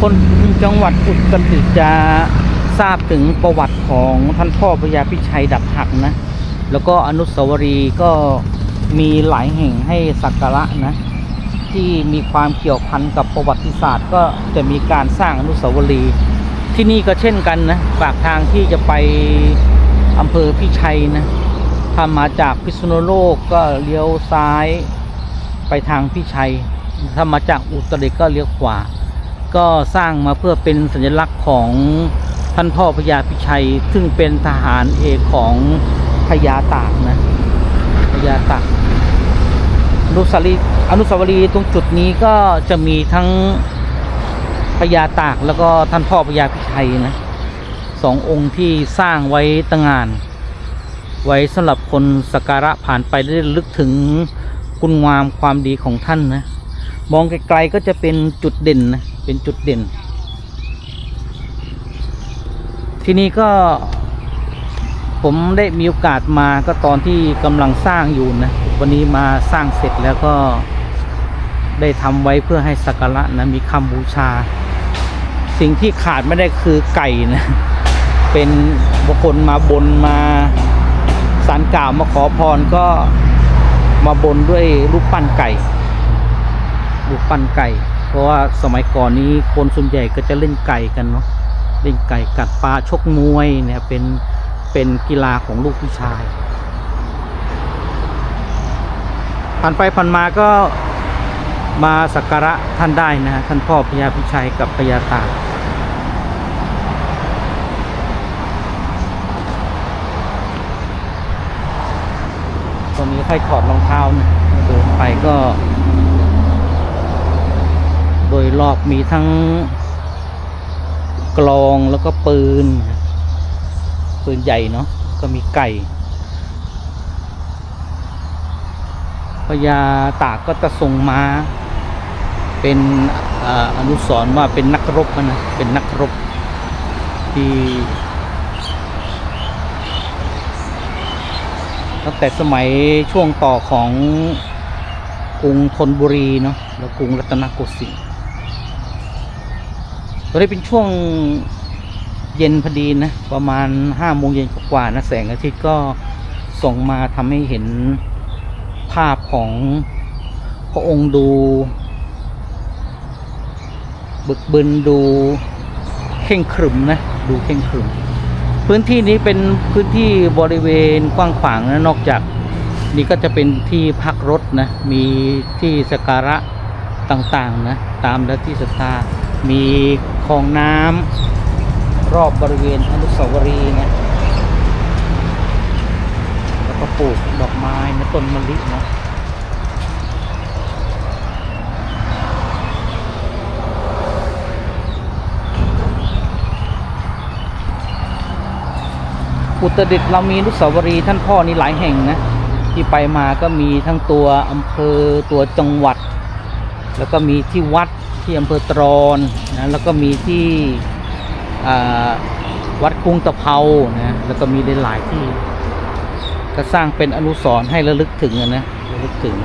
คนจังหวัดอุตรดิตถ์จะทราบถึงประวัติของท่านพ่อพญาพิชัยดับหักนะ แล้วก็อนุสาวรีย์ก็มีหลายแห่งให้สักการะนะ ที่มีความเกี่ยวพันกับประวัติศาสตร์ ก็จะมีการสร้างอนุสาวรีย์ที่นี่ก็เช่นกันนะปากทางที่จะไปอำเภอพิชัยนะถ้ามาจากพิษณุโลกก็เลี้ยวซ้ายไปทางพิชัยถ้ามาจากอุตรดิตถ์ก็เลี้ยวขวา ก็สร้างมาเพื่อเป็นสัญลักษณ์ของท่านพ่อพญาพิชัย ซึ่งเป็นทหารเอกของพญาตากนะพญาตากอนุสาวรีย์อนุสาวรีย์ตรงจุดนี้ก็จะมีทั้งพญาตากแล้วก็ท่านพ่อพญาพิชัยนะสององค์ที่สร้างไว้ตั้งงาน ไว้สำหรับคนสักการะผ่านไปได้ลึกถึงคุณงามความดีของท่านนะ มองไกลๆก็จะเป็นจุดเด่นนะ เป็นจุดเด่น ที่นี่ก็ ผมได้มีโอกาสมาก็ตอนที่กำลังสร้างอยู่นะวันนี้มาสร้างเสร็จแล้วก็ได้ทำไว้เพื่อให้สักการะนะมีคำบูชา สิ่งที่ขาดไม่ได้คือไก่นะเป็นบุคคลมาบนมาสารกล่าวมาขอพรก็มาบนด้วยรูปปั้นไก่รูปปั้นไก่ เพราะว่าสมัยก่อนนี้คนส่วนใหญ่ก็จะเล่นไก่กันเนาะเล่นไก่กัดปลาชกมวยเนี่ยเป็นเป็นกีฬาของลูกผู้ชายผ่านไปผ่านมาก็มาสักการะท่านได้นะฮะท่านพ่อพญาพิชัยกับพญาตาตรงนี้ใค่อยถอดรองเท้านะเดินไปก็ รอบมีทั้งกลองแล้วก็ปืน ปืนใหญ่เนาะก็มีไก่พญาตากก็จะส่งมาเป็นออนุสรณ์ว่าเป็นนักรบนะเป็นนักรบที่ตั้งแต่สมัยช่วงต่อของกรุงธนบุรีเนาะแล้วกรุงรัตนโกสินทร์ ตอนนี้เป็นช่วงเย็นพอดีนะ ประมาณห้าโมงเย็นกว่านะแสงอาทิตย์ก็ส่งมาทำให้เห็นภาพของพระองค์ดูบึกบึนดูเข่งขรึมนะ ดูเข่งขรึม พื้นที่นี้เป็นพื้นที่บริเวณกว้างขวางนะนอกจากนี่ก็จะเป็นที่พักรถนะ มีที่สกการะต่างๆนะ ตามและที่ศรัทธา มีคลองน้ำรอบบริเวณอนุสาวรีย์นะแล้วก็ปลูกดอกไม้นะต้นมะลินะอุตรดิตถ์เรามีอนุสาวรีย์ท่านพ่อนี่หลายแห่งนะ ที่ไปมาก็มีทั้งตัวอำเภอตัวจังหวัด แล้วก็มีที่วัด ที่อำเภอตรอนนะแล้วก็มีที่วัดกรุงตะเภานะแล้วก็มีหลายที่ ก็สร้างเป็นอนุสรณ์ให้ระลึกถึงอะนะระลึกถึง